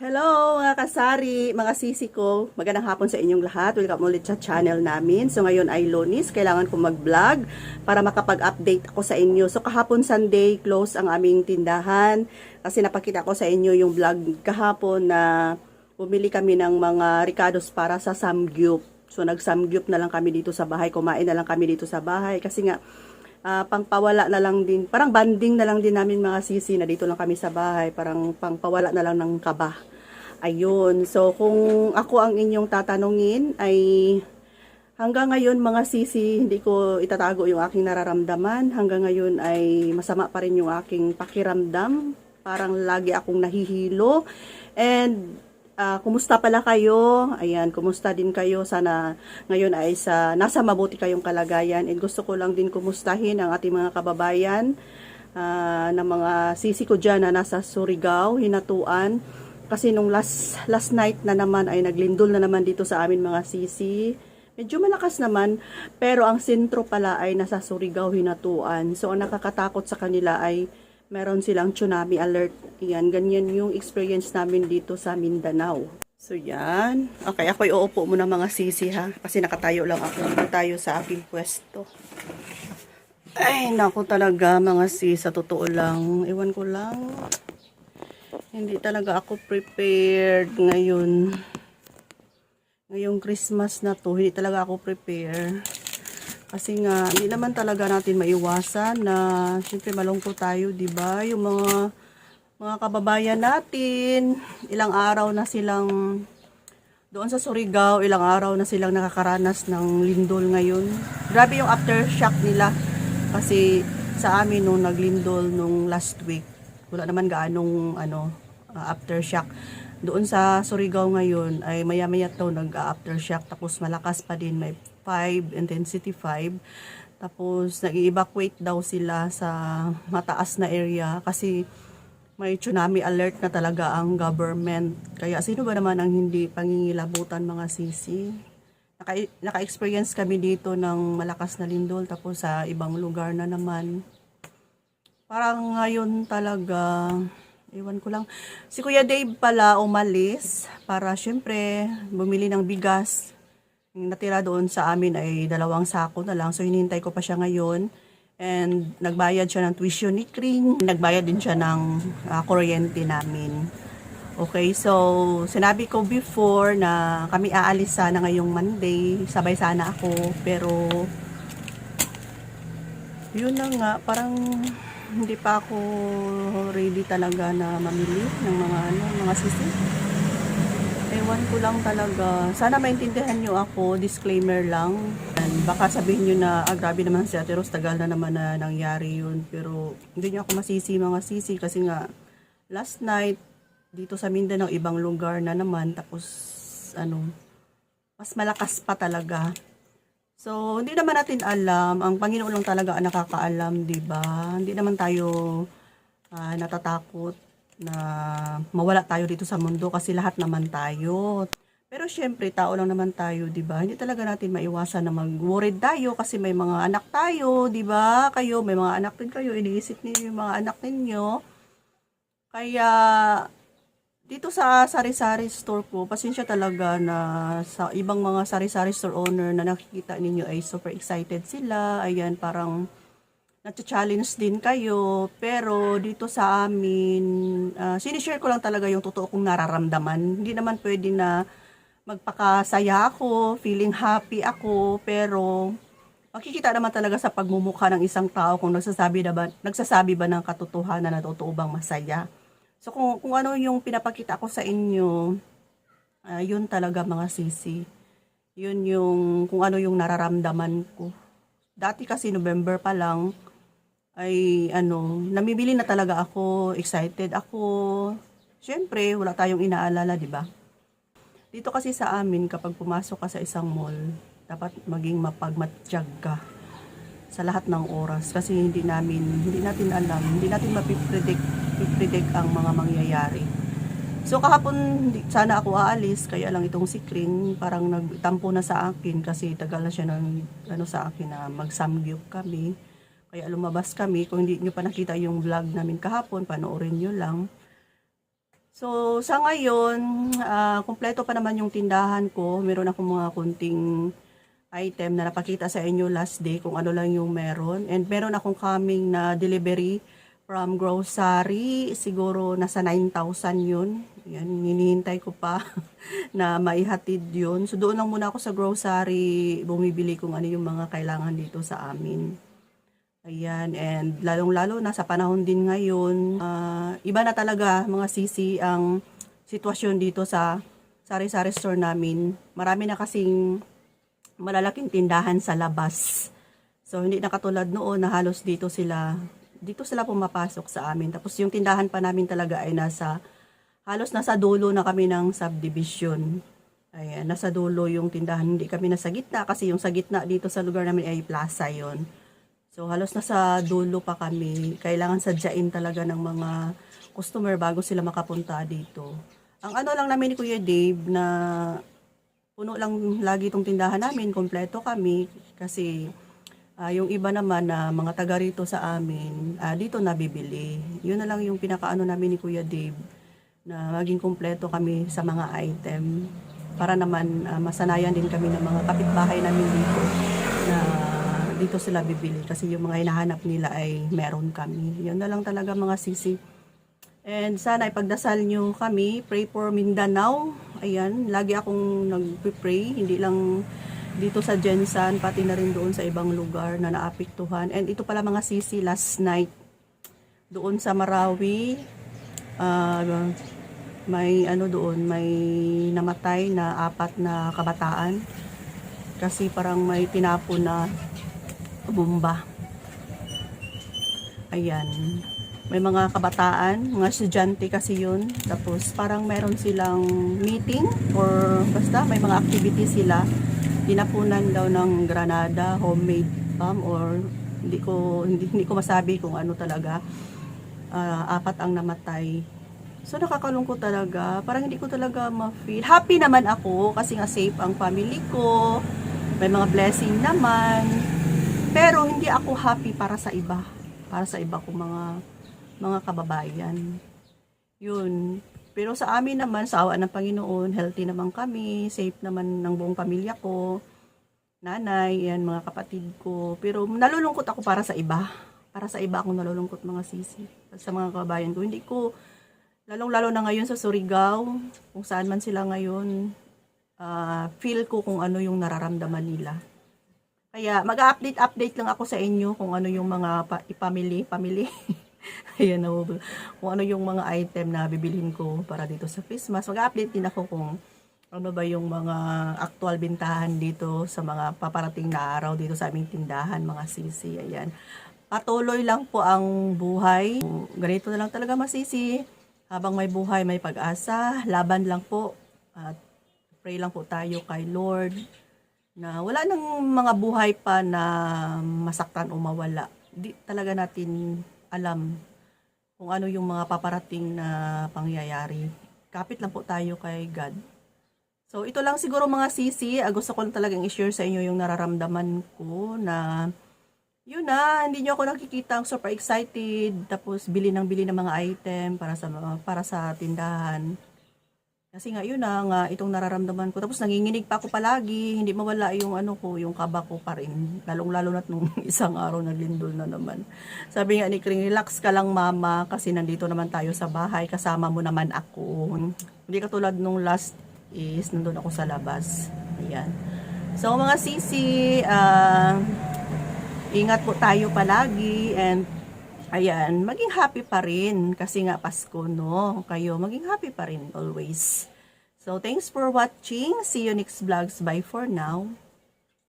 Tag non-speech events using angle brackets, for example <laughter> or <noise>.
Hello mga kasari, mga sisi ko. Magandang hapon sa inyong lahat. Welcome ulit sa channel namin. So ngayon ay Lonis, kailangan ko mag-vlog para makapag-update ako sa inyo. So kahapon Sunday, close ang aming tindahan. Kasi napakita ko sa inyo yung vlog kahapon na bumili kami ng mga ricados para sa samgyup. So nag-samgyup na lang kami dito sa bahay, kumain na lang kami dito sa bahay. Kasi nga, ah, pangpawala na lang din, parang banding na lang din namin mga sisi na dito lang kami sa bahay, parang pangpawala na lang ng kaba. Ayun, so kung ako ang inyong tatanungin ay hanggang ngayon mga sisi, hindi ko itatago yung aking nararamdaman. Hanggang ngayon ay masama pa rin yung aking pakiramdam. Parang lagi akong nahihilo. And Ah, kumusta pala kayo? Ayan, kumusta din kayo? Sana ngayon ay sa nasa mabuti kayong kalagayan. And gusto ko lang din kumustahin ang ating mga kababayan ah, na mga sisi ko dyan na nasa Surigao, Hinatuan. Kasi nung last, last night na naman ay naglindol na naman dito sa amin mga sisi. Medyo malakas naman, pero ang sentro pala ay nasa Surigao, Hinatuan. So ang nakakatakot sa kanila ay meron silang tsunami alert. Yan, ganyan yung experience namin dito sa Mindanao. So yan. Okay, ako iuupo muna mga sisi ha. Kasi nakatayo lang ako. Tayo sa aking pwesto. Ay, naku talaga mga sis. Sa totoo lang. Iwan ko lang. Hindi talaga ako prepared ngayon. Ngayong Christmas na to, hindi talaga ako prepare. Kasi nga, hindi naman talaga natin maiwasan na siyempre malungkot tayo, di ba? Yung mga mga kababayan natin, ilang araw na silang doon sa Surigao, ilang araw na silang nakakaranas ng lindol ngayon. Grabe yung aftershock nila. Kasi sa amin nung naglindol nung last week, wala naman gaanong ano, uh, aftershock. Doon sa Surigao ngayon ay maya-maya to nag-aftershock tapos malakas pa din may 5 intensity 5 tapos nag-evacuate daw sila sa mataas na area kasi may tsunami alert na talaga ang government. Kaya sino ba naman ang hindi pangingilabutan mga sisi? Naka, naka-experience kami dito ng malakas na lindol tapos sa ibang lugar na naman. Parang ngayon talaga, Ewan ko lang. Si Kuya Dave pala umalis para syempre bumili ng bigas. Yung natira doon sa amin ay dalawang sako na lang. So hinihintay ko pa siya ngayon. And nagbayad siya ng tuition ni Kring. Nagbayad din siya ng ah, kuryente namin. Okay, so sinabi ko before na kami aalis sana ngayong Monday. Sabay sana ako. Pero yun na nga, parang hindi pa ako ready talaga na mamili ng mga ano, mga sisi. Ewan ko lang talaga. Sana maintindihan nyo ako, disclaimer lang. And baka sabihin nyo na, ah, grabe naman si Ate Rose, tagal na naman na nangyari yun. Pero hindi nyo ako masisi mga sisi kasi nga, last night, dito sa Mindanao, ibang lugar na naman. Tapos, ano, mas malakas pa talaga. So, hindi naman natin alam. Ang Panginoon lang talaga ang nakakaalam, di ba? Hindi naman tayo ah, natatakot na mawala tayo dito sa mundo kasi lahat naman tayo. Pero syempre, tao lang naman tayo, di ba? Hindi talaga natin maiwasan na mag-worried tayo kasi may mga anak tayo, di ba? Kayo, may mga anak din kayo, iniisip niyo yung mga anak ninyo. Kaya, dito sa sari-sari store ko, pasensya talaga na sa ibang mga sari-sari store owner na nakikita ninyo ay super excited sila. Ayan, parang na-challenge din kayo. Pero dito sa amin, uh, sinishare ko lang talaga yung totoo kong nararamdaman. Hindi naman pwede na magpakasaya ako, feeling happy ako, pero makikita naman talaga sa pagmumukha ng isang tao kung nagsasabi, na ba, nagsasabi ba ng katotohanan na totoo bang masaya. So kung, kung ano yung pinapakita ko sa inyo, ah, yun talaga mga sisi. Yun yung kung ano yung nararamdaman ko. Dati kasi November pa lang ay ano, namibili na talaga ako, excited ako. Siyempre, wala tayong inaalala, di ba? Dito kasi sa amin kapag pumasok ka sa isang mall, dapat maging mapagmatsyag ka sa lahat ng oras kasi hindi namin hindi natin alam, hindi natin mapipredict predict ang mga mangyayari. So kahapon sana ako aalis kaya lang itong si Kring parang nagtampo na sa akin kasi tagal na siya ng ano sa akin na magsamgyup kami. Kaya lumabas kami. Kung hindi nyo pa nakita yung vlog namin kahapon, panoorin nyo lang. So, sa ngayon, ah, kumpleto pa naman yung tindahan ko. Meron akong mga kunting item na napakita sa inyo last day kung ano lang yung meron. And meron akong coming na delivery from grocery. Siguro nasa 9,000 yun. Yan, hinihintay ko pa <laughs> na maihatid yun. So, doon lang muna ako sa grocery bumibili kung ano yung mga kailangan dito sa amin. Ayan, and lalong-lalo na sa panahon din ngayon, ah, iba na talaga mga sisi ang sitwasyon dito sa sari-sari store namin. Marami na kasing malalaking tindahan sa labas. So, hindi na katulad noon na halos dito sila, dito sila pumapasok sa amin. Tapos yung tindahan pa namin talaga ay nasa, halos nasa dulo na kami ng subdivision. Ayan, nasa dulo yung tindahan. Hindi kami nasa gitna kasi yung sa gitna dito sa lugar namin ay plaza yon. So halos nasa dulo pa kami. Kailangan sadyain talaga ng mga customer bago sila makapunta dito. Ang ano lang namin ni Kuya Dave na puno lang lagi itong tindahan namin, kompleto kami kasi ah, yung iba naman na mga taga rito sa amin, ah, dito nabibili. Yun na lang yung pinakaano namin ni Kuya Dave na maging kompleto kami sa mga item para naman ah, masanayan din kami ng mga kapitbahay namin dito dito sila bibili kasi yung mga hinahanap nila ay meron kami. Yun na lang talaga mga sisi. And sana ipagdasal nyo kami, pray for Mindanao. Ayan, lagi akong nag-pray, hindi lang dito sa Jensan, pati na rin doon sa ibang lugar na naapektuhan. And ito pala mga sisi last night, doon sa Marawi, ah, may ano doon, may namatay na apat na kabataan. Kasi parang may tinapon na bomba. Ayan. May mga kabataan, mga estudyante kasi yun. Tapos parang meron silang meeting or basta may mga activity sila. Tinapunan daw ng granada, homemade bomb or hindi ko hindi, hindi ko masabi kung ano talaga. Ah, apat ang namatay. So nakakalungkot talaga. Parang hindi ko talaga ma-feel. Happy naman ako kasi nga safe ang family ko. May mga blessing naman. Pero hindi ako happy para sa iba. Para sa iba kong mga mga kababayan. Yun. Pero sa amin naman, sa awa ng Panginoon, healthy naman kami, safe naman ng buong pamilya ko, nanay, yan, mga kapatid ko. Pero nalulungkot ako para sa iba. Para sa iba ako nalulungkot mga sisi. Sa mga kababayan ko. Hindi ko, lalong-lalo na ngayon sa Surigao, kung saan man sila ngayon, ah, feel ko kung ano yung nararamdaman nila. Kaya mag-update-update lang ako sa inyo kung ano yung mga pa- ipamili, pamili. <laughs> Ayan na kung ano yung mga item na bibilhin ko para dito sa Christmas. Mag-update din ako kung ano ba yung mga actual bintahan dito sa mga paparating na araw dito sa aming tindahan, mga sisi. Ayan. Patuloy lang po ang buhay. Ganito na lang talaga masisi. Habang may buhay, may pag-asa. Laban lang po. At pray lang po tayo kay Lord na wala nang mga buhay pa na masaktan o mawala. Di talaga natin alam kung ano yung mga paparating na pangyayari. Kapit lang po tayo kay God. So, ito lang siguro mga sisi. Ah, Gusto ko lang talagang i-share sa inyo yung nararamdaman ko na yun na, hindi nyo ako nakikita ang super excited. Tapos, bili ng bili ng mga item para sa, para sa tindahan. Kasi nga, yun na nga, itong nararamdaman ko. Tapos nanginginig pa ako palagi, hindi mawala yung ano ko, yung kaba ko pa rin. Lalong-lalo na't nung <laughs> isang araw naglindol na naman. Sabi nga ni Kring, relax ka lang mama, kasi nandito naman tayo sa bahay, kasama mo naman ako. Hindi katulad nung last is, nandun ako sa labas. Ayan. So mga sisi, ah, ingat po tayo palagi and Ayan, maging happy pa rin kasi nga Pasko, no? Kayo, maging happy pa rin always. So, thanks for watching. See you next vlogs. Bye for now.